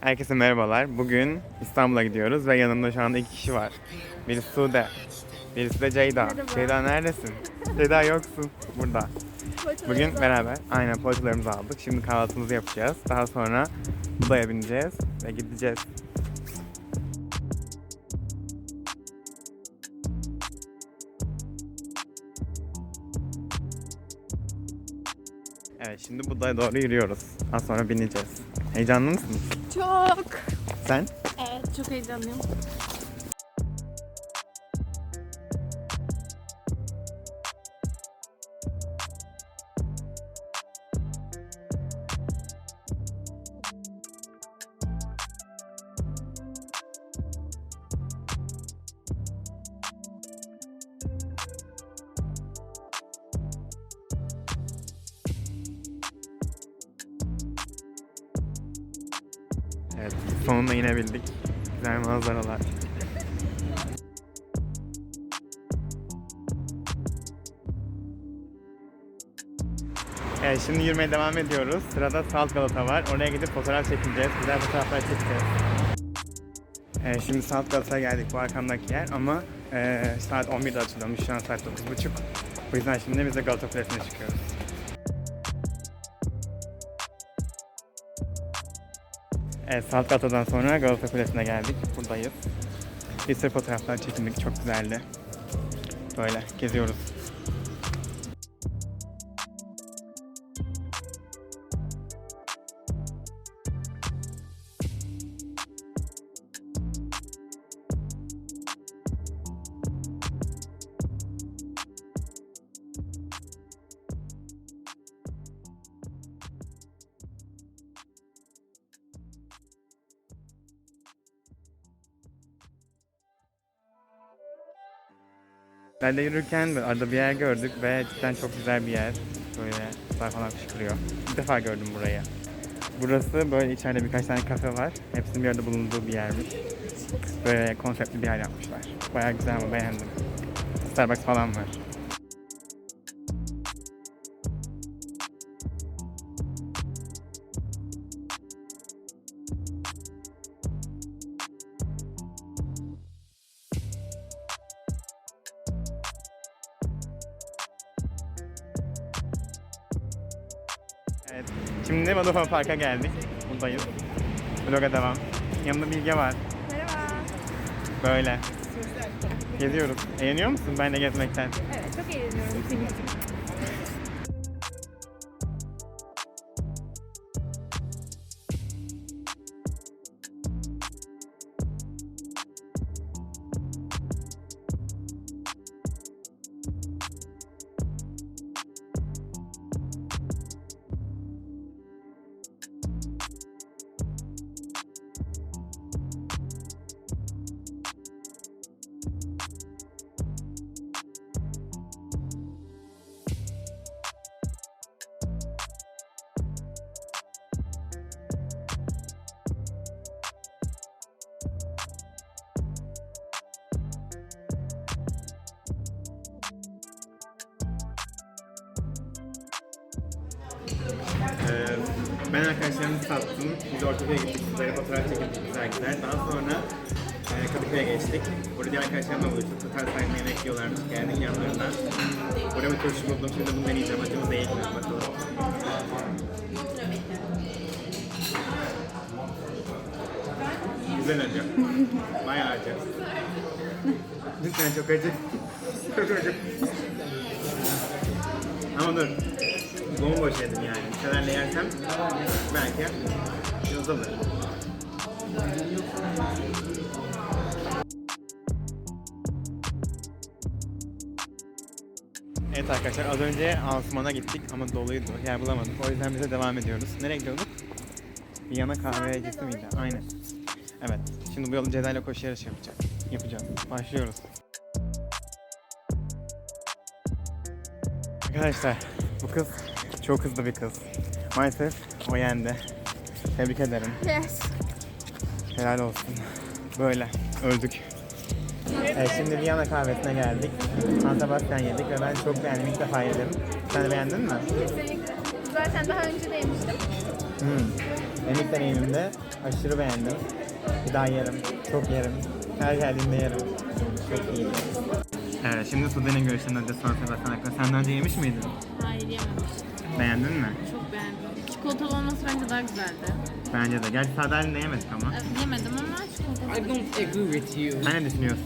Herkese merhabalar. Bugün İstanbul'a gidiyoruz ve yanımda şu anda iki kişi var. Birisi Sude, birisi de Ceyda. Merhaba. Ceyda neredesin? Ceyda yoksun. Burada. Bugün beraber aynen poğaçalarımızı aldık. Şimdi kahvaltımızı yapacağız. Daha sonra Buda'ya bineceğiz ve gideceğiz. Şimdi Buda'ya doğru yürüyoruz. Az sonra bineceğiz. Heyecanlı mısın? Çok. Sen? Evet çok heyecanlıyım. Evet, sonunda inebildik. Güzel manzaralar. Evet, şimdi yürümeye devam ediyoruz. Sırada Salt Galata var. Oraya gidip fotoğraf çekeceğiz. Güzel fotoğraflar çekeceğiz. Evet, şimdi Salt Galata'ya geldik bu arkamdaki yer ama eee, saat 11'de açılıyormuş. Şu an saat 9.30. Bu yüzden şimdi biz de Galata Kulesi'ne çıkıyoruz. Evet, Salt Galata'dan sonra Galata Kulesi'ne geldik. Buradayız. Bir sürü fotoğraflar çekindik. Çok güzeldi. Böyle geziyoruz. Ben de yürürken arada bir yer gördük ve cidden çok güzel bir yer. Böyle sular falan fışkırıyor. İlk defa gördüm burayı. Burası böyle içeride birkaç tane kafe var. Hepsinin bir arada bulunduğu bir yermiş. Böyle konseptli bir yer yapmışlar. Bayağı güzel ama beğendim. Starbucks falan var. Evet. Şimdi Vodafone Park'a geldik. Buradayız. Vlog'a devam. Yanımda Bilge var. Merhaba. Böyle. Geziyoruz. Eğleniyor musun ben de gezmekten? Evet çok eğleniyorum ben arkadaşlarımı sattım. Biz Ortaköy'e gittik. Sizlere fotoğraf çekildik güzel güzel. Daha sonra e, Kadıköy'e geçtik. Burada diğer arkadaşlarımla buluştuk. Total sahilinde yemek yiyorlarmış. Geldik yanlarına. Burada bir turşu buldum. Şimdi bunu deneyeceğim. Acı mı değil mi? Bakalım. Güzel acı. Bayağı acı. Lütfen çok acı. Çok acı. Ama dur. Bomboş yedim yani. Şeylerle yersem belki yazılır. Evet arkadaşlar az önce Asuman'a gittik ama doluydu. Yer bulamadık. O yüzden bize devam ediyoruz. Nereye gidiyorduk? Viyana kahvecisi miydi? Aynen. Evet. Şimdi bu yolu Ceda ile koşu yarışı yapacak. Yapacağız. Başlıyoruz. Arkadaşlar bu kız çok hızlı bir kız. Maalesef o yendi. Tebrik ederim. Yes. Helal olsun. Böyle öldük. Evet, şimdi Viyana kahvesine geldik. San Sebastian yedik ve ben çok beğendim. İlk defa yedim. Sen de beğendin mi? Kesinlikle. Zaten daha önce de yemiştim. Hmm. Benim ilk deneyimimde aşırı beğendim. Bir daha yerim. Çok yerim. Her geldiğimde yerim. Çok iyiydi. Evet şimdi Sude'nin görüşlerini önce sonra Sebastian hakkında. Sen önce yemiş miydin? Hayır yememiştim. Beğendin mi? Çok beğendim. Çikolatalı olması bence daha güzeldi. Bence de. Gerçi sade halinde yemedik ama. Evet, yemedim ama çikolatalı. I don't agree with you. Sen ne düşünüyorsun?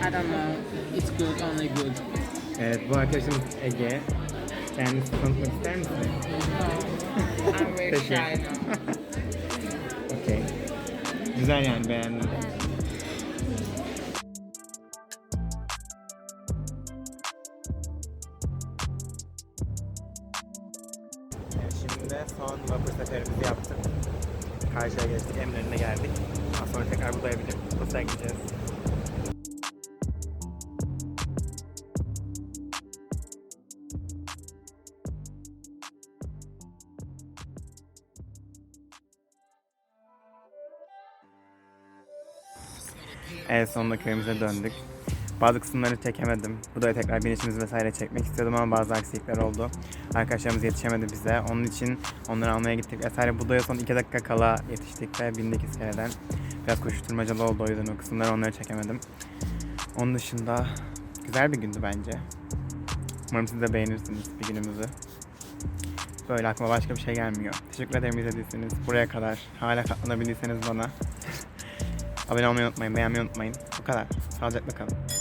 I don't know. It's good, only good. Evet bu arkadaşımız Ege. Kendisi tanıtmak ister misin? No, I'm very Peki. shy now. Okey. Güzel yani beğendim. Evet, Karşıya geçtik, Eminönü'ne geldik. Daha sonra tekrar Buda'ya binip Bursa'ya gideceğiz. En sonunda köyümüze döndük. Bazı kısımları çekemedim. Buda'ya tekrar binişimiz vesaire çekmek istiyordum ama bazı aksilikler oldu. Arkadaşlarımız yetişemedi bize. Onun için onları almaya gittik vesaire. Buda'ya son 2 dakika kala yetiştik ve bindik iskeleden. Biraz koşuşturmacalı oldu o yüzden o kısımları onları çekemedim. Onun dışında güzel bir gündü bence. Umarım siz de beğenirsiniz bir günümüzü. Böyle aklıma başka bir şey gelmiyor. Teşekkür ederim izlediyseniz. Buraya kadar hala katlanabildiyseniz bana. Abone olmayı unutmayın, beğenmeyi unutmayın. Bu kadar. Sağlıcakla kalın.